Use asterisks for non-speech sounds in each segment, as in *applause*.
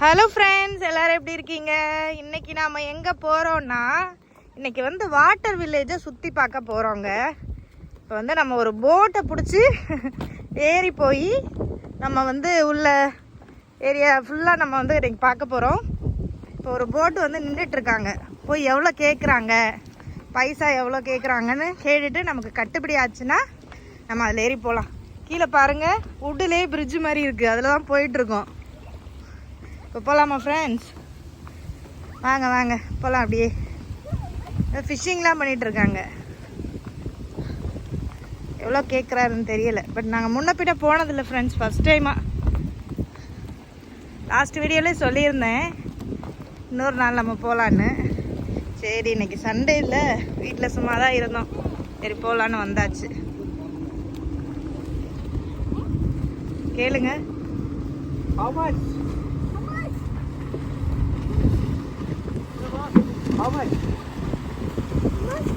Hello friends எல்லாரும் எப்படி இருக்கீங்க? இன்னைக்கு நாம எங்க போறோம்னா இன்னைக்கு வந்து வாட்டர் வில்லேஜை சுத்தி பார்க்க போறோங்க. இப்போ வந்து நம்ம ஒரு போட்டை பிடிச்சி ஏறி போய் நம்ம வந்து உள்ள ஏரியா ஃபுல்லாக நம்ம வந்து இன்றைக்கி பார்க்க போகிறோம் இப்போ ஒரு போட்டு வந்து நின்றுட்டுருக்காங்க போய் எவ்வளோ கேட்குறாங்க பைசா எவ்வளோ கேட்குறாங்கன்னு கேட்டுட்டு நமக்கு கட்டுப்படி ஆச்சுன்னா நம்ம அதில் ஏறி போகலாம் கீழே பாருங்கள் உட்டுலே பிரிட்ஜ் மாதிரி இருக்குது அதில் தான் போயிட்டுருக்கோம் இப்போ போகலாமா ஃப்ரெண்ட்ஸ் வாங்க வாங்க போகலாம் அப்படியே. ஃபிஷ்ஷிங்லாம் பண்ணிகிட்ருக்காங்க இருக்காங்க எவ்வளோ கேட்குறாருன்னு தெரியல. பட் நாங்கள் முன்ன பின்ன போனதில்லை ஃப்ரெண்ட்ஸ் ஃபஸ்ட் டைமாக லாஸ்ட் வீடியோலே சொல்லியிருந்தேன். இன்னொரு நாள் நம்ம போகலான்னு. சரி இன்னைக்கு சண்டே இல்லை. வீட்டில் சும்மா தான் இருந்தோம். சரி போகலான்னு வந்தாச்சு. கேளுங்க. How much? How much?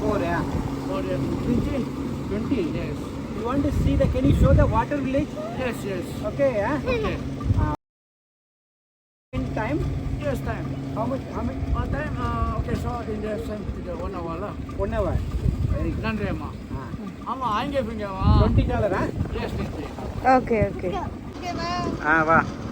Four, yeah. Twenty. Twenty. Yes. You want to see the? Can you show the water village? Yes, yes. Okay, yeah. Okay. In time, Yes, time. how much? How much? One time, uh, okay, so in the same to the one hour lah. One hour. Very good. நன்றிம்மா Ah. ஆமா அங்கே பிங்கவா Twenty dollar, huh? Yes நன்றி okay okay Ah, va. Hello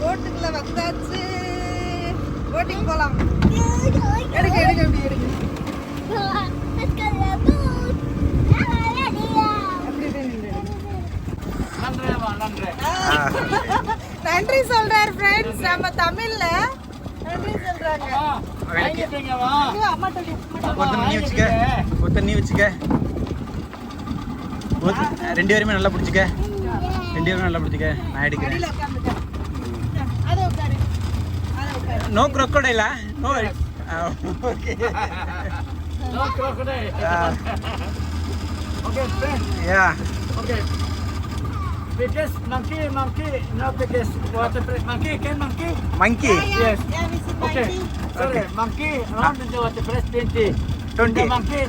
போட்டுக்குள்ள வந்தாச்சு. Boating போலாம். எடுங்க எடுங்க அப்படி நன்றி நன்றி. சொல்றாரு ஃப்ரெண்ட்ஸ் நம்ம தமிழ்ல நன்றி சொல்றாங்க. ஒருத்தன் நீ வச்சுக்க ஒருத்தன் நீ வச்சுக்க ரெண்டு பேருமே நல்லா பிடிச்சிக்க ரெண்டு பேருமே நல்லா பிடிச்சிக்க நான் எடுக்கிறேன். No crocodile no okay crocodile. Okay, friend. Yeah Okay. Because monkey, monkey, no because water. Monkey, can monkey? Monkey Yeah, yeah. Yes. Yeah, Okay. monkey. Sorry, monkey around the water press 20. 20. The monkey,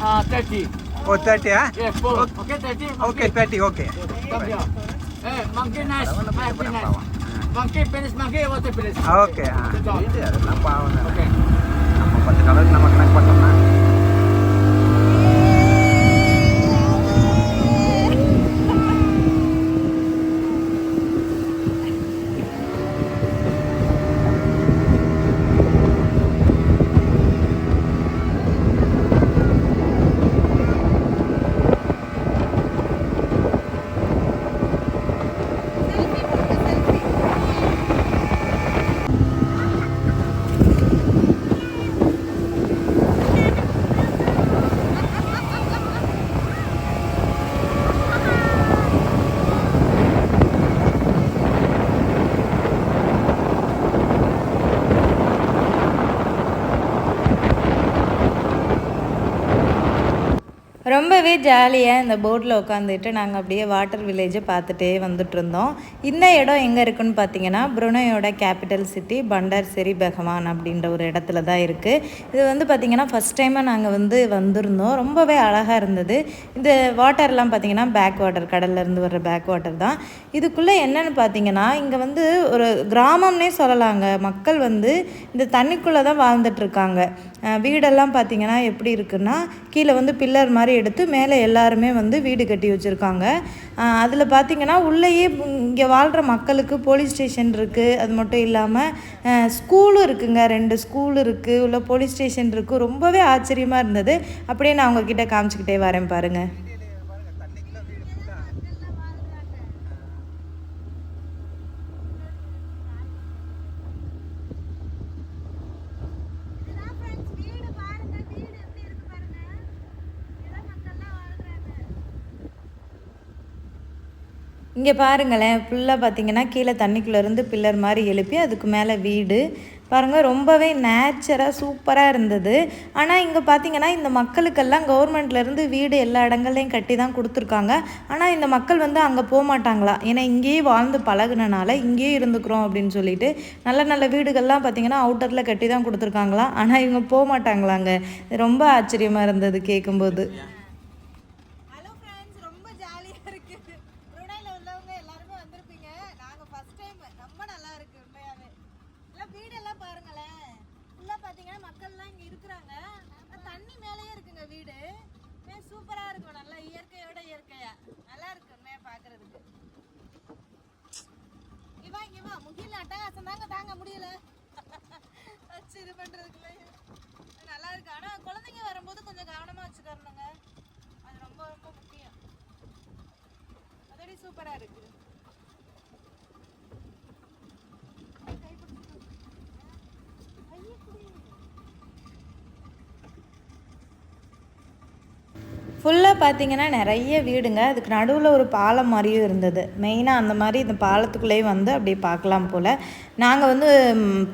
uh, 30. Oh தேர்ட்டியா Yes, four. Okay, 30. Okay thirty okay Come here. Hey, monkey nice. Monkey nice. Monkey penis, monkey water press. Okay ஆ. இது பாவம் தானே. Okay. நம்ம பத்து dollar நம்ம கணக்கு பண்ணோம்னா ரொம்பவே ஜாலியாக இந்த போட்டில் உட்காந்துட்டு நாங்கள் அப்படியே வாட்டர் வில்லேஜை பார்த்துட்டே வந்துட்டு இருந்தோம் இந்த இடம் எங்கே இருக்குன்னு பார்த்தீங்கன்னா புருனையோட கேபிட்டல் சிட்டி பண்டார் செரி பெஹமான் அப்படின்ற ஒரு இடத்துல தான் இருக்குது இது வந்து பார்த்திங்கன்னா ஃபஸ்ட் டைமாக நாங்கள் வந்து வந்திருந்தோம். ரொம்பவே அழகாக இருந்தது. இந்த வாட்டர்லாம் பார்த்திங்கன்னா பேக் வாட்டர் கடல்லேருந்து வர்ற பேக் வாட்டர் தான். இதுக்குள்ளே என்னென்னு பார்த்தீங்கன்னா இங்கே வந்து ஒரு கிராமம்னே சொல்லலாங்க. மக்கள் வந்து இந்த தண்ணிக்குள்ளே தான் வாழ்ந்துட்டுருக்காங்க வீடெல்லாம் பார்த்தீங்கன்னா எப்படி இருக்குன்னா கீழே வந்து பில்லர் மாதிரி எடுத்து மேலே எல்லாருமே வந்து வீடு கட்டி வச்சுருக்காங்க. அதில் பார்த்தீங்கன்னா உள்ளேயே இங்கே வாழ்கிற மக்களுக்கு போலீஸ் ஸ்டேஷன் இருக்குது அது மட்டும் இல்லாமல் ஸ்கூலும் இருக்குங்க. ரெண்டு ஸ்கூல் இருக்குது உள்ள போலீஸ் ஸ்டேஷன் இருக்குது ரொம்பவே ஆச்சரியமாக இருந்தது. அப்படியே நான் உங்ககிட்ட காமிச்சிக்கிட்டே வரேன் பாருங்கள் இங்கே பாருங்களேன் ஃபுல்லாக பார்த்தீங்கன்னா கீழே தண்ணிக்குள்ளேருந்து பில்லர் மாதிரி எழுப்பி அதுக்கு மேலே வீடு. பாருங்கள் ரொம்பவே நேச்சராக சூப்பராக இருந்தது. ஆனால் இங்கே பார்த்தீங்கன்னா இந்த மக்களுக்கெல்லாம் கவர்மெண்ட்லேருந்து வீடு எல்லா இடங்கள்லையும் கட்டி தான் கொடுத்துருக்காங்க. ஆனால் இந்த மக்கள் வந்து அங்கே போக மாட்டாங்களா? ஏன்னா இங்கேயே வாழ்ந்து பழகுனனால இங்கேயே இருந்துக்கிறோம் அப்படின்னு சொல்லிட்டு நல்ல நல்ல வீடுகள்லாம் பார்த்தீங்கன்னா அவுட்டரில் கட்டி தான் கொடுத்துருக்காங்களா ஆனால் இவங்க போக மாட்டாங்களாங்க? ரொம்ப ஆச்சரியமாக இருந்தது கேட்கும்போது ஹலோ ஃப்ரெண்ட்ஸ் ரொம்ப ஜாலியாக இருக்கு ப்ரூனையில் உள்ளவங்க எல்லாருமே வந்திருப்பீங்க நாங்கள் ஃபர்ஸ்ட் டைம் ரொம்ப நல்லா இருக்கு உண்மையாகவே எல்லாம் வீடெல்லாம் பாருங்களேன் ஃபுல்லாக பார்த்தீங்கன்னா மக்கள்லாம் இங்கே இருக்கிறாங்க தண்ணி மேலேயே இருக்குங்க வீடு சூப்பராக இருக்கும் நல்லா இயற்கையோட இயற்கையா நல்லா இருக்கு உண்மையாக பார்க்கறதுக்கு இவா இங்கே வா முகில் தாங்க தாங்க முடியல. வச்சு இது பண்ணுறதுக்குள்ளே நல்லா இருக்கு. ஆனால் குழந்தைங்க வரும்போது கொஞ்சம் கவனமாக வச்சுக்கணுங்க. அது ரொம்ப ரொம்ப முக்கியம். அதோடய சூப்பராக இருக்கு. ஃபுல்லாக பார்த்தீங்கன்னா நிறைய வீடுங்க. அதுக்கு நடுவில் ஒரு பாலம் மாதிரியும் இருந்தது. மெயினாக அந்த மாதிரி இந்த பாலத்துக்குள்ளேயே வந்து அப்படியே பார்க்கலாம் போல். நாங்கள் வந்து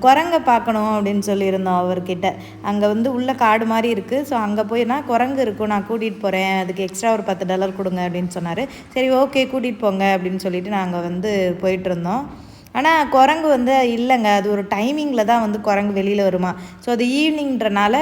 குரங்கை பார்க்கணும் அப்படின்னு சொல்லியிருந்தோம் அவர்கிட்ட. அங்கே வந்து உள்ள காடு மாதிரி இருக்குது ஸோ அங்கே போய்னா குரங்கு இருக்கும் நான் கூட்டிகிட்டு போகிறேன் அதுக்கு எக்ஸ்ட்ரா ஒரு பத்து டாலர் கொடுங்க அப்படின்னு சொன்னார். சரி ஓகே கூட்டிகிட்டு போங்க அப்படின்னு சொல்லிட்டு நாங்கள் வந்து போயிட்டுருந்தோம் ஆனால் குரங்கு வந்து இல்லைங்க. அது ஒரு டைமிங்கில் தான் வந்து குரங்கு வெளியில் வருமா. ஸோ அது ஈவினிங்கிறனால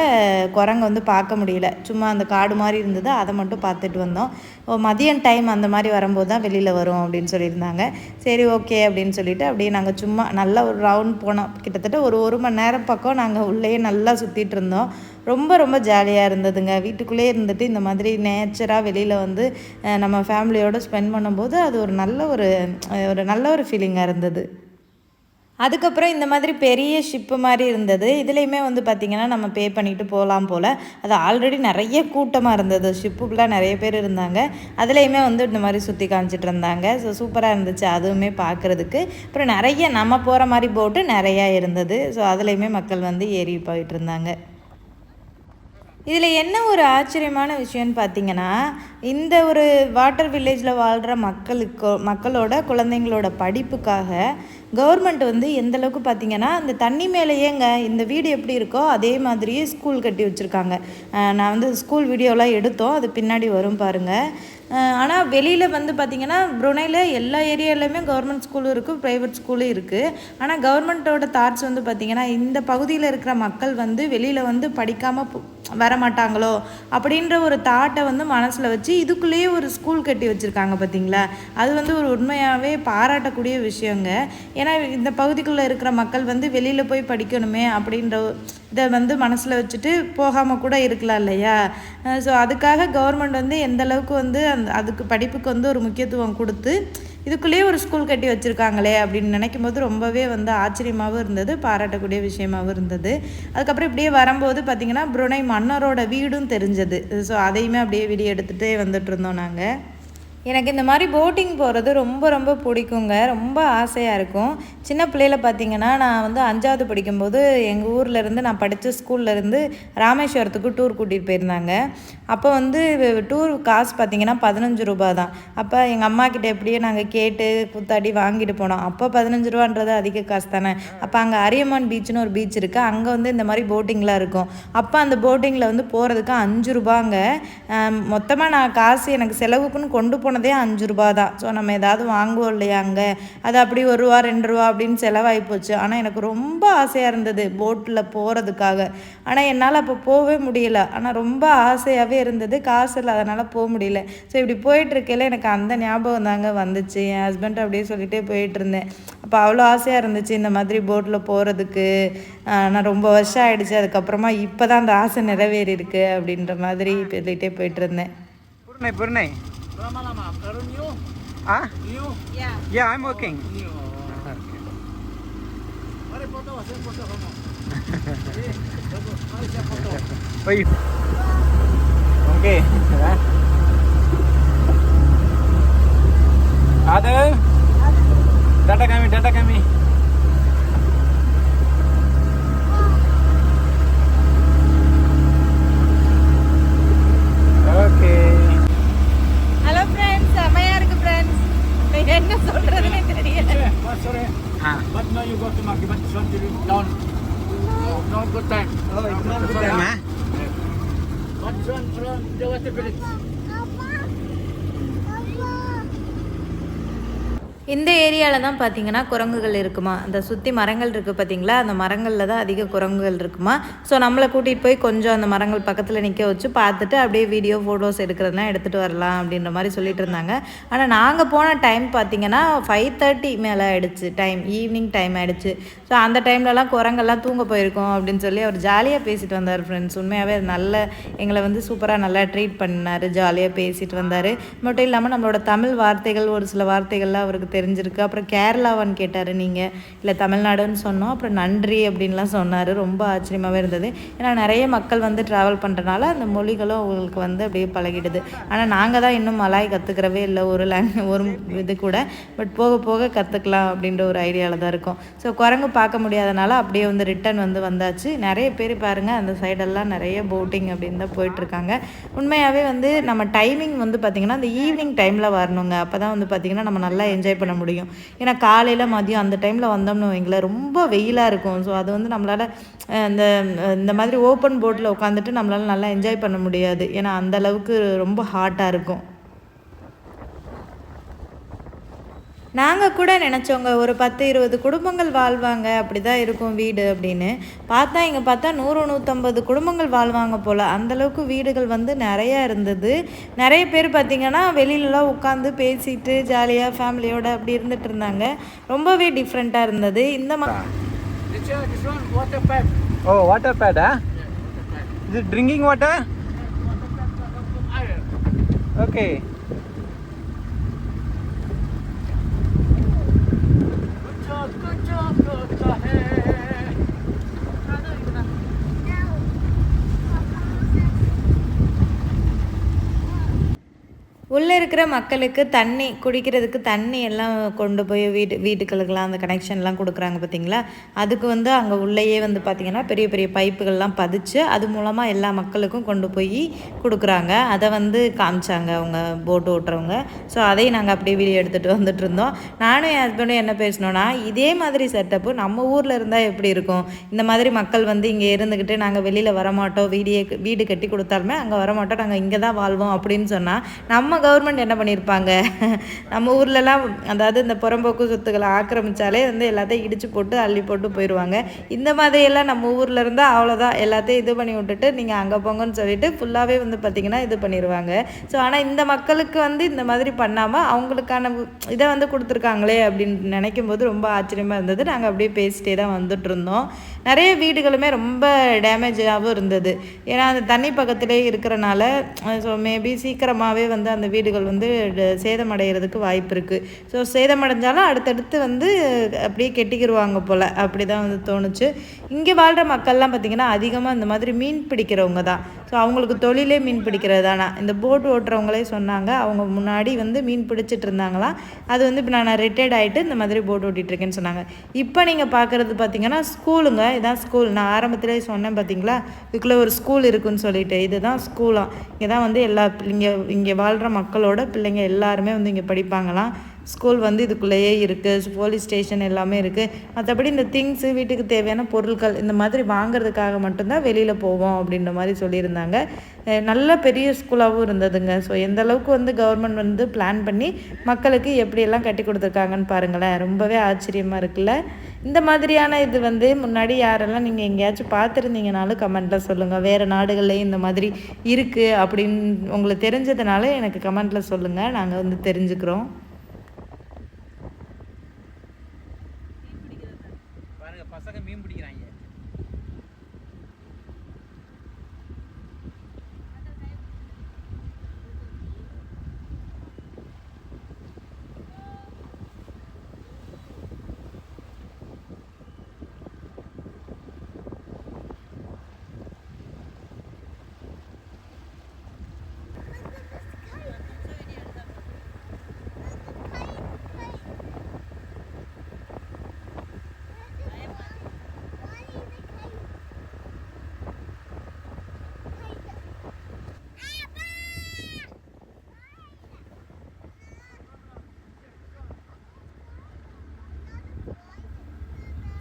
குரங்கு வந்து பார்க்க முடியல. சும்மா அந்த காடு மாதிரி இருந்தது. அதை மட்டும் பார்த்துட்டு வந்தோம். ஓ மதியம் டைம் அந்த மாதிரி வரும்போது தான் வெளியில் வரும் அப்படின்னு சொல்லியிருந்தாங்க. சரி ஓகே அப்படின்னு சொல்லிட்டு அப்படியே நாங்கள் சும்மா நல்லா ஒரு ரவுண்ட் போனோம். கிட்டத்தட்ட ஒரு ஒரு மணி நேரம் பக்கம் நாங்கள் உள்ளேயே நல்லா சுற்றிட்டு இருந்தோம். ரொம்ப ரொம்ப ஜாலியாக இருந்ததுங்க. வீட்டுக்குள்ளேயே இருந்துட்டு இந்த மாதிரி நேச்சராக வெளியில் வந்து நம்ம ஃபேமிலியோடு ஸ்பெண்ட் பண்ணும்போது அது ஒரு நல்ல ஒரு ஒரு நல்ல ஒரு ஃபீலிங்காக இருந்தது. அதுக்கப்புறம் இந்த மாதிரி பெரிய ஷிப்பு மாதிரி இருந்தது. இதுலேயுமே வந்து பார்த்திங்கன்னா நம்ம பே பண்ணிட்டு போகலாம் போல். அது ஆல்ரெடி நிறைய கூட்டமாக இருந்தது. ஷிப்புக்குள்ளே நிறைய பேர் இருந்தாங்க. அதுலேயுமே வந்து இந்த மாதிரி சுற்றி காமிச்சிட்டு இருந்தாங்க. ஸோ சூப்பராக இருந்துச்சு. அதுவுமே பார்க்குறதுக்கு அப்புறம் நிறைய நம்ம போகிற மாதிரி போட்டு நிறையா இருந்தது. ஸோ அதுலேயுமே மக்கள் வந்து ஏறி போயிட்டு இருந்தாங்க. இதில் என்ன ஒரு ஆச்சரியமான விஷயம்னு பார்த்தீங்கன்னா இந்த ஒரு வாட்டர் வில்லேஜில் வாழ்கிற மக்களுக்கு மக்களோட குழந்தைங்களோட படிப்புக்காக கவர்மெண்ட் வந்து எந்த அளவுக்கு பார்த்தீங்கன்னா அந்த தண்ணி மேலேயேங்க இந்த வீடு எப்படி இருக்கோ அதே மாதிரியே ஸ்கூல் கட்டி வச்சுருக்காங்க. நான் வந்து ஸ்கூல் வீடியோலாம் எடுத்தோம் அது பின்னாடி வரும் பாருங்கள் ஆனால் வெளியில் வந்து பார்த்திங்கன்னா புருனையில் எல்லா ஏரியாலையுமே கவர்மெண்ட் ஸ்கூலும் இருக்குது ப்ரைவேட் ஸ்கூலும் இருக்குது ஆனால் கவர்மெண்ட்டோட தாட்ஸ் வந்து பார்த்திங்கன்னா இந்த பகுதியில் இருக்கிற மக்கள் வந்து வெளியில் வந்து படிக்காமல் வர மாட்டாங்களோ அப்படின்ற ஒரு தாட்டை வந்து மனசில் வச்சு இதுக்குள்ளேயே ஒரு ஸ்கூல் கட்டி வச்சுருக்காங்க பார்த்தீங்களா? அது வந்து ஒரு உண்மையாகவே பாராட்டக்கூடிய விஷயங்க. ஏன்னா இந்த பகுதிக்குள்ளே இருக்கிற மக்கள் வந்து வெளியில் போய் படிக்கணுமே அப்படின்ற இதை வந்து மனசில் வச்சுட்டு போகாமல் கூட இருக்கலாம் இல்லையா? ஸோ அதுக்காக கவர்மெண்ட் வந்து எந்த அளவுக்கு வந்து அந்த அதுக்கு படிப்புக்கு வந்து ஒரு முக்கியத்துவம் கொடுத்து இதுக்குள்ளேயே ஒரு ஸ்கூல் கட்டி வச்சுருக்காங்களே அப்படின்னு நினைக்கும் போது ரொம்பவே வந்து ஆச்சரியமாகவும் இருந்தது பாராட்டக்கூடிய விஷயமாகவும் இருந்தது. அதுக்கப்புறம் இப்படியே வரும்போது பார்த்திங்கன்னா புருனை மன்னரோட வீடும் தெரிஞ்சது. ஸோ அதையுமே அப்படியே வீடியோ எடுத்துகிட்டே வந்துட்டு இருந்தோம் நாங்கள் எனக்கு இந்த மாதிரி போட்டிங் போகிறது ரொம்ப ரொம்ப பிடிக்குங்க. ரொம்ப ஆசையாக இருக்கும். சின்ன பிள்ளையில பார்த்தீங்கன்னா நான் வந்து அஞ்சாவது படிக்கும்போது எங்கள் ஊர்லேருந்து நான் படித்த ஸ்கூல்லேருந்து ராமேஸ்வரத்துக்கு டூர் கூட்டிகிட்டு போயிருந்தாங்க. அப்போ வந்து டூர் காசு பார்த்தீங்கன்னா பதினஞ்சு ரூபா தான். அப்போ எங்கள் அம்மா கிட்ட எப்படியே நாங்கள் கேட்டு குத்தாடி வாங்கிட்டு போனோம். அப்போ பதினஞ்சு ரூபான்றது அதிக காசு தானே. அப்போ அங்கே அரியமான் பீச்னு ஒரு பீச் இருக்குது அங்கே வந்து இந்த மாதிரி போட்டிங்லாம் இருக்கும். அப்போ அந்த போட்டிங்கில் வந்து போகிறதுக்கு அஞ்சு ரூபாங்க. மொத்தமாக நான் காசு எனக்கு செலவுக்குன்னு கொண்டு போனதே அஞ்சு ரூபா தான் ஸோ நம்ம ஏதாவது வாங்குவோம் இல்லையா அங்கே? அது அப்படி ஒரு ரூபா ரெண்டு ரூபா அப்படின்னு செலவாகி போச்சு. ஆனால் எனக்கு ரொம்ப ஆசையாக இருந்தது போட்டில் போகிறதுக்காக ஆனால் என்னால் அப்போ போகவே முடியல. ஆனால் ரொம்ப ஆசையாகவே இருந்தது. காசு இல்லை அதனால் போக முடியல. ஸோ இப்படி போயிட்டு இருக்கையில எனக்கு அந்த ஞாபகம் தாங்க வந்துச்சு. என் ஹஸ்பண்ட் அப்படியே சொல்லிட்டே போயிட்டு இருந்தேன் அப்போ அவ்வளோ ஆசையாக இருந்துச்சு இந்த மாதிரி போட்டில் போகிறதுக்கு நான் ரொம்ப வருஷம் ஆயிடுச்சு. அதுக்கப்புறமா இப்போ தான் அந்த ஆசை நிறைவேறி இருக்கு அப்படின்ற மாதிரி சொல்லிட்டே போயிட்டு இருந்தேன் Purnai, lama lama pero new? Ah? New? Yeah. Yeah, I'm working. Oh, new. Mari foto, hacer foto, vamos. *laughs* Oh, iya. Oke, okay. ada data kami, data kami. Okay. என்ன சொல்கிறதுனே தெரியல Eh, oh, sorry. Ah. But now you go to Maki, but this one to down. no good time. Oh, it's not good time. Ah What's on around the water village? இந்த ஏரியாவில் தான் பார்த்தீங்கன்னா குரங்குகள் இருக்குமா? அந்த சுற்றி மரங்கள் இருக்குது பார்த்தீங்களா அந்த மரங்களில் தான் அதிக குரங்குகள் இருக்குமா? ஸோ நம்மளை கூட்டிகிட்டு போய் கொஞ்சம் அந்த மரங்கள் பக்கத்தில் நிற்க வச்சு பார்த்துட்டு அப்படியே வீடியோ ஃபோட்டோஸ் எடுக்கிறதுலாம் எடுத்துகிட்டு வரலாம் அப்படின்ற மாதிரி சொல்லிட்டு இருந்தாங்க. ஆனால் நாங்கள் போன டைம் பார்த்தீங்கன்னா ஃபைவ் தேர்ட்டி மேலே ஆகிடுச்சு டைம் ஈவினிங் டைம் ஆகிடுச்சு ஸோ அந்த டைம்லலாம் குரங்கெல்லாம் தூங்க போயிருக்கோம் அப்படின்னு சொல்லி அவர் ஜாலியாக பேசிட்டு வந்தார் ஃப்ரெண்ட்ஸ் உண்மையாகவே நல்ல எங்களை வந்து சூப்பராக நல்லா ட்ரீட் பண்ணார் ஜாலியாக பேசிட்டு வந்தார். மட்டும் இல்லாமல் நம்மளோட தமிழ் வார்த்தைகள் ஒரு சில வார்த்தைகள்லாம் அவருக்கு தெரிஞ்சிருக்கு. அப்புறம் கேரளாவான்னு கேட்டார் நீங்கள் இல்லை தமிழ்நாடுன்னு சொன்னோம். அப்புறம் நன்றி அப்படின்லாம் சொன்னார். ரொம்ப ஆச்சரியமாகவே இருந்தது. ஏன்னா நிறைய மக்கள் வந்து ட்ராவல் பண்ணுறனால அந்த மொழிகளும் அவங்களுக்கு வந்து அப்படியே பழகிடுது. ஆனால் நாங்கள் தான் இன்னும் மலாய் கற்றுக்கிறவே இல்லை. ஒரு லேங் ஒரு இது கூட. பட் போக போக கற்றுக்கலாம் அப்படின்ற ஒரு ஐடியாவில் தான் இருக்கும். ஸோ குரங்கு பார்க்க முடியாதனால அப்படியே வந்து ரிட்டன் வந்து வந்தாச்சு. நிறைய பேர் பாருங்கள் அந்த சைடெல்லாம் நிறைய போட்டிங் அப்படின்னு தான் போயிட்டுருக்காங்க. உண்மையாகவே வந்து நம்ம டைமிங் வந்து பார்த்திங்கன்னா அந்த ஈவினிங் டைமில் வரணுங்க. அப்போ தான் வந்து பார்த்திங்கன்னா நம்ம நல்லா என்ஜாய் பண்ண முடியும். ஏன்னா காலையில் மதியம் அந்த டைமில் வந்தோம்னு வைங்களேன் ரொம்ப வெயிலாக இருக்கும். ஸோ அது வந்து நம்மளால் இந்த இந்த மாதிரி ஓப்பன் போட்டில் உட்காந்துட்டு நம்மளால் நல்லா என்ஜாய் பண்ண முடியாது. ஏன்னா அந்த அளவுக்கு ரொம்ப ஹாட்டாக இருக்கும். நாங்கள் கூட நினச்சோங்க ஒரு பத்து இருபது குடும்பங்கள் வாழ்வாங்க அப்படி தான் இருக்கும் வீடு அப்படின்னு. பார்த்தா இங்கே பார்த்தா நூறு நூற்றம்பது குடும்பங்கள் வாழ்வாங்க போல். அந்தளவுக்கு வீடுகள் வந்து நிறையா இருந்தது. நிறைய பேர் பார்த்திங்கன்னா வெளியிலலாம் உட்காந்து பேசிட்டு ஜாலியாக ஃபேமிலியோடு அப்படி இருந்துட்டு இருந்தாங்க. ரொம்பவே டிஃப்ரெண்ட்டாக இருந்தது. இந்த மாதிரி This, uh, this இது ட்ரிங்கிங் வாட்டர் ஓகே कुछ जो होता है உள்ளே இருக்கிற மக்களுக்கு தண்ணி குடிக்கிறதுக்கு தண்ணி எல்லாம் கொண்டு போய் வீட்டு வீட்டுக்களுக்கெல்லாம் அந்த கனெக்ஷன்லாம் கொடுக்குறாங்க பார்த்தீங்களா? அதுக்கு வந்து அங்கே உள்ளேயே வந்து பார்த்திங்கன்னா பெரிய பெரிய பைப்புகள்லாம் பதிச்சு அது மூலமாக எல்லா மக்களுக்கும் கொண்டு போய் கொடுக்குறாங்க. அதை வந்து காமிச்சாங்க அவங்க போட்டு ஓட்டுறவங்க. ஸோ அதையும் நாங்கள் அப்படியே வீடியோ எடுத்துகிட்டு வந்துட்டு இருந்தோம். நானும் என் ஹஸ்பண்டும் என்ன பேசினோன்னா இதே மாதிரி செட்டப்பு நம்ம ஊரில் இருந்தால் எப்படி இருக்கும்? இந்த மாதிரி மக்கள் வந்து இங்கே இருந்துக்கிட்டு நாங்கள் வெளியில் வரமாட்டோம். வீடியோ வீடு கட்டி கொடுத்தாலுமே அங்கே வரமாட்டோம். நாங்கள் இங்கே தான் வாழ்வோம் அப்படின்னு சொன்னால் நம்ம கவர்மெண்ட் என்ன பண்ணியிருப்பாங்க நம்ம ஊர்லலாம் அதாவது இந்த புறம்போக்கு சொத்துக்களை ஆக்கிரமிச்சாலே வந்து எல்லாத்தையும் இடிச்சு போட்டு அள்ளி போட்டு போயிடுவாங்க இந்த மாதிரியெல்லாம் நம்ம ஊரில் இருந்தால் அவ்வளோதான் எல்லாத்தையும் இது பண்ணி விட்டுட்டு நீங்கள் அங்கே போங்கன்னு சொல்லிட்டு ஃபுல்லாகவே வந்து பார்த்திங்கன்னா இது பண்ணிடுவாங்க ஸோ ஆனால் இந்த மக்களுக்கு வந்து இந்த மாதிரி பண்ணாமல் அவங்களுக்கான இதை வந்து கொடுத்துருக்காங்களே அப்படின்னு நினைக்கும் போது ரொம்ப ஆச்சரியமாக இருந்தது. நாங்கள் அப்படியே பேசிட்டே தான் வந்துட்டு இருந்தோம் நிறைய வீடுகளுமே ரொம்ப டேமேஜாகவும் இருந்தது. ஏன்னா அந்த தண்ணி பக்கத்திலே இருக்கிறனால ஸோ மேபி சீக்கிரமாகவே வந்து அந்த வீடுகள் வந்து சேதமடைகிறதுக்கு வாய்ப்பு இருக்குது ஸோ சேதமடைஞ்சாலும் அடுத்தடுத்து வந்து அப்படியே கெட்டிக்கிடுவாங்க போல். அப்படி தான் வந்து தோணுச்சு. இங்கே வாழ்கிற மக்கள்லாம் பார்த்திங்கன்னா அதிகமாக இந்த மாதிரி மீன் பிடிக்கிறவங்க தான் ஸோ அவங்களுக்கு தொழிலே மீன் பிடிக்கிறது தானா இந்த போட் ஓட்டுறவங்களே சொன்னாங்க. அவங்க முன்னாடி வந்து மீன் பிடிச்சிட்டு இருந்தாங்களாம் அது வந்து இப்போ நான் ரிட்டையர்ட் ஆகிட்டு இந்த மாதிரி போட் ஓட்டிகிட்ருக்கேன்னு சொன்னாங்க. இப்போ நீங்கள் பார்க்குறது பார்த்தீங்கன்னா ஸ்கூலுங்க. இதான் ஸ்கூல் நான் ஆரம்பத்திலே சொன்னேன் பார்த்தீங்களா இதுக்குள்ளே ஒரு ஸ்கூல் இருக்குன்னு சொல்லிட்டு. இதுதான் ஸ்கூலாம் இங்கே தான் வந்து எல்லா இங்கே இங்கே வாழ்கிற மக்களோட பிள்ளைங்க எல்லாருமே வந்து இங்கே படிப்பாங்களாம். ஸ்கூல் வந்து இதுக்குள்ளேயே இருக்குது போலீஸ் ஸ்டேஷன் எல்லாமே இருக்குது மற்றபடி இந்த திங்ஸு வீட்டுக்கு தேவையான பொருட்கள் இந்த மாதிரி வாங்குறதுக்காக மட்டும்தான் வெளியில் போவோம் அப்படின்ற மாதிரி சொல்லியிருந்தாங்க. நல்ல பெரிய ஸ்கூலாகவும் இருந்ததுங்க. ஸோ எந்த அளவுக்கு வந்து கவர்மெண்ட் வந்து பிளான் பண்ணி மக்களுக்கு எப்படியெல்லாம் கட்டி கொடுத்துருக்காங்கன்னு பாருங்களேன். ரொம்பவே ஆச்சரியமாக இருக்குல்ல? இந்த மாதிரியான இது வந்து முன்னாடி யாரெல்லாம் நீங்கள் எங்கேயாச்சும் பார்த்துருந்தீங்கனாலும் கமெண்ட்டில் சொல்லுங்கள் வேறு நாடுகள்லேயும் இந்த மாதிரி இருக்குது அப்படின்னு உங்களுக்கு தெரிஞ்சதுனால எனக்கு கமெண்ட்டில் சொல்லுங்கள் நாங்கள் வந்து தெரிஞ்சுக்கிறோம்.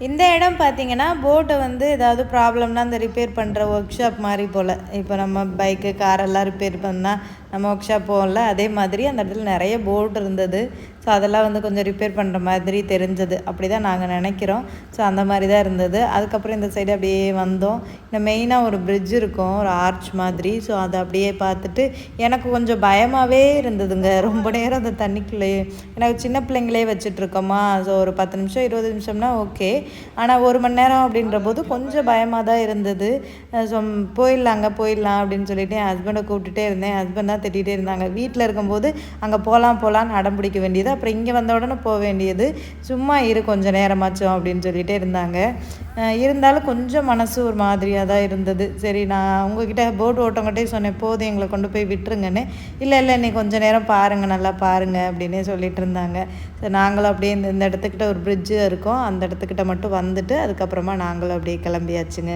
இந்த இடம் பார்த்தீங்கன்னா போட்டை வந்து ஏதாவது ப்ராப்ளம்னா அந்த ரிப்பேர் பண்ணுற ஒர்க் ஷாப் மாதிரி போல். இப்போ நம்ம பைக்கு காரெல்லாம் ரிப்பேர் பண்ணால் நம்ம ஒர்க் ஷாப் போகல அதே மாதிரி அந்த இடத்துல நிறைய போட் இருந்தது. ஸோ அதெல்லாம் வந்து கொஞ்சம் ரிப்பேர் பண்ணுற மாதிரி தெரிஞ்சது. அப்படி தான் நாங்கள் நினைக்கிறோம். ஸோ அந்த மாதிரி தான் இருந்தது. அதுக்கப்புறம் இந்த சைடு அப்படியே வந்தோம். இந்த மெயினாக ஒரு பிரிட்ஜ் இருக்கும். ஒரு ஆர்ச் மாதிரி. ஸோ அதை அப்படியே பார்த்துட்டு எனக்கு கொஞ்சம் பயமாகவே இருந்ததுங்க. ரொம்ப நேரம் அந்த தண்ணிக்குள்ளேயே. எனக்கு சின்ன பிள்ளைங்களே வச்சுட்ருக்கோமா? ஸோ ஒரு பத்து நிமிஷம் இருபது நிமிஷம்னா ஓகே ஆனால் ஒரு மணி நேரம் அப்படின்ற போது கொஞ்சம் பயமாக தான் இருந்தது. ஸோ போயிடலாங்க போயிடலாம் அப்படின்னு சொல்லிட்டு என் ஹஸ்பண்டை கூப்பிட்டுட்டே இருந்தேன். ஹஸ்பண்ட் தான் திட்டிகிட்டே இருந்தாங்க. வீட்டில் இருக்கும்போது அங்கே போகலாம் போகலான்னு அடம் பிடிக்க வேண்டியது அப்புறம் இங்கே வந்த உடனே போக வேண்டியது. சும்மா இரு கொஞ்சம் நேரமாச்சும் அப்படின்னு சொல்லிகிட்டே இருந்தாங்க. இருந்தாலும் கொஞ்சம் மனசு ஒரு மாதிரியாக தான் இருந்தது. சரி நான் உங்ககிட்ட போட் ஓட்டங்கிட்டே சொன்னேன். போதும் எங்களை கொண்டு போய் விட்டுருங்கன்னு. இல்லை இல்லை நீ கொஞ்சம் நேரம் பாருங்கள் நல்லா பாருங்கள் அப்படின்னே சொல்லிட்டு இருந்தாங்க. சரி நாங்களும் அப்படியே இந்த இந்த இடத்துக்கிட்ட ஒரு பிரிட்ஜு இருக்கும். அந்த இடத்துக்கிட்ட மட்டும் வந்துட்டு அதுக்கப்புறமா நாங்களும் அப்படியே கிளம்பியாச்சுங்க.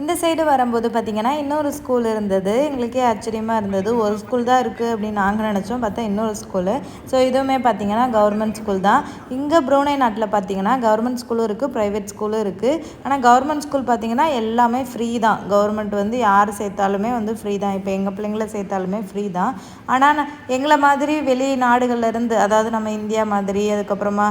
இந்த சைடு வரும்போது பார்த்திங்கன்னா இன்னொரு ஸ்கூல் இருந்தது. எங்களுக்கே ஆச்சரியமாக இருந்தது. ஒரு ஸ்கூல் தான் இருக்குது அப்படின்னு நாங்கள் நினச்சோம். பார்த்தா இன்னொரு ஸ்கூலு ஸோ இதுவுமே பார்த்திங்கன்னா கவர்மெண்ட் ஸ்கூல் தான். இங்கே ப்ரூனை நாட்டில் பார்த்திங்கன்னா கவர்மெண்ட் ஸ்கூலும் இருக்குது ப்ரைவேட் ஸ்கூலும் இருக்குது ஆனால் கவர்மெண்ட் ஸ்கூல் பார்த்திங்கன்னா எல்லாமே ஃப்ரீ தான். கவர்மெண்ட் வந்து யார் சேர்த்தாலுமே வந்து ஃப்ரீ தான். இப்போ எங்கள் பிள்ளைங்கள சேர்த்தாலுமே ஃப்ரீ தான். ஆனால் எங்களை மாதிரி வெளி நாடுகள்லேருந்து அதாவது நம்ம இந்தியா மாதிரி அதுக்கப்புறமா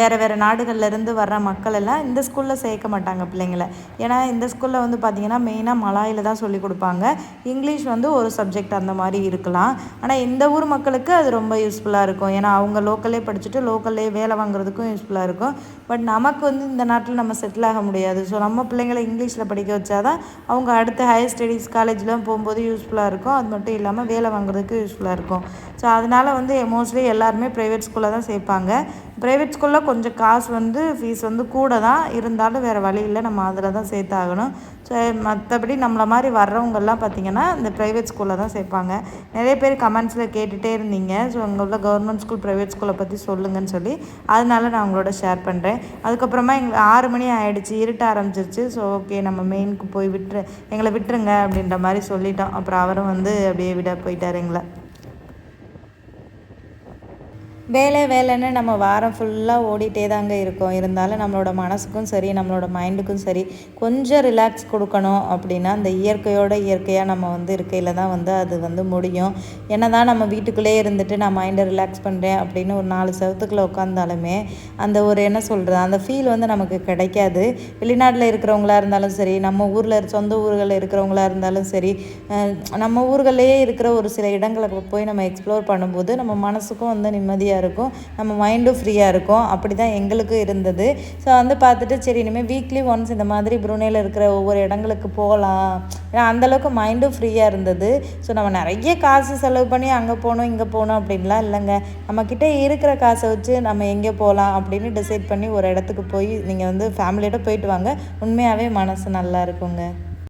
வேறு வேறு நாடுகள்லேருந்து வர்ற மக்கள் எல்லாம் இந்த ஸ்கூலில் சேர்க்க மாட்டாங்க பிள்ளைங்கள. ஏன்னா இந்த ஸ்கூலில் வந்து பார்த்திங்கன்னா மெயினாக மலாயில் தான் சொல்லி கொடுப்பாங்க. இங்கிலீஷ் வந்து ஒரு சப்ஜெக்ட் அந்த மாதிரி இருக்கலாம். ஆனால் இந்த ஊர் மக்களுக்கு அது ரொம்ப யூஸ்ஃபுல்லாக இருக்கும். ஏன்னா அவங்க லோக்கல்லே படிச்சுட்டு லோக்கல்லே வேலை வாங்குறதுக்கும் யூஸ்ஃபுல்லாக இருக்கும். பட் நமக்கு வந்து இந்த நாட்டில் நம்ம செட்டில் ஆக முடியாது. ஸோ நம்ம பிள்ளைங்களை இங்கிலீஷில் படிக்க வச்சாதான் அவங்க அடுத்த ஹையர் ஸ்டடீஸ் காலேஜ்லாம் போகும்போது யூஸ்ஃபுல்லாக இருக்கும். அது மட்டும் இல்லாமல் வேலை வாங்குறதுக்கு யூஸ்ஃபுல்லாக இருக்கும். ஸோ அதனால் வந்து மோஸ்ட்லி எல்லாருமே ப்ரைவேட் ஸ்கூலில் தான் சேர்ப்பாங்க. ப்ரைவேட் ஸ்கூலில் கொஞ்சம் காசு வந்து ஃபீஸ் வந்து கூட தான் இருந்தாலும் வேறு வழி இல்லை. நம்ம அதில் தான் சேர்த்தாகணும். ஸோ மற்றபடி நம்மளை மாதிரி வர்றவங்கெல்லாம் பார்த்திங்கன்னா இந்த ப்ரைவேட் ஸ்கூலில் தான் சேர்ப்பாங்க. நிறைய பேர் கமெண்ட்ஸில் கேட்டுகிட்டே இருந்தீங்க. ஸோ அங்கே உள்ள கவர்மெண்ட் ஸ்கூல் ப்ரைவேட் ஸ்கூலை பற்றி சொல்லுங்கன்னு சொல்லி அதனால நான் உங்களோட ஷேர் பண்ணுறேன் அதுக்கப்புறமா எங்கள் ஆறு மணி ஆகிடுச்சு இருட்ட ஆரம்பிச்சிருச்சு. ஸோ ஓகே நம்ம மெயினுக்கு போய் விட்டுரு எங்களை விட்டுருங்க அப்படின்ற மாதிரி சொல்லிட்டோம். அப்புறம் அவரும் வந்து அப்படியே விட போயிட்டார் எங்களை. வேலை வேலைன்னு நம்ம வாரம் ஃபுல்லாக ஓடிட்டே தாங்க இருக்கோம். இருந்தாலும் நம்மளோட மனசுக்கும் சரி நம்மளோட மைண்டுக்கும் சரி கொஞ்சம் ரிலாக்ஸ் கொடுக்கணும் அப்படின்னா அந்த இயற்கையோட இயற்கையாக நம்ம வந்து இருக்கையில் தான் வந்து அது வந்து முடியும். என்ன தான் நம்ம வீட்டுக்குள்ளே இருந்துட்டு நான் மைண்டை ரிலாக்ஸ் பண்ணுறேன் அப்படின்னு ஒரு நாலு செவத்துக்குள்ளே உட்காந்தாலுமே அந்த ஒரு என்ன சொல்கிறது அந்த ஃபீல் வந்து நமக்கு கிடைக்காது. வெளிநாட்டில் இருக்கிறவங்களா இருந்தாலும் சரி நம்ம ஊரில் சொந்த ஊர்களில் இருக்கிறவங்களா இருந்தாலும் சரி நம்ம ஊர்கள்லேயே இருக்கிற ஒரு சில இடங்களுக்கு போய் நம்ம எக்ஸ்ப்ளோர் பண்ணும்போது நம்ம மனசுக்கும் வந்து நிம்மதியாக இருக்கும். நம்ம மைண்டும் ஃப்ரீயாக இருக்கும். அப்படி தான் எங்களுக்கும் இருந்தது. ஸோ வந்து பார்த்துட்டு சரி இனிமேல் வீக்லி ஒன்ஸ் இந்த மாதிரி புருனேல இருக்கிற ஒவ்வொரு இடங்களுக்கு போகலாம். ஏன்னா அந்தளவுக்கு மைண்டும் ஃப்ரீயாக இருந்தது. ஸோ நம்ம நிறைய காசு செலவு பண்ணி அங்கே போகணும் இங்கே போகணும் அப்படின்லாம் இல்லைங்க. நம்மக்கிட்ட இருக்கிற காசை வச்சு நம்ம எங்கே போகலாம் அப்படின்னு டிசைட் பண்ணி ஒரு இடத்துக்கு போய் நீங்கள் வந்து ஃபேமிலியோட போயிட்டு வாங்க. உண்மையாகவே மனசு நல்லா இருக்குங்க.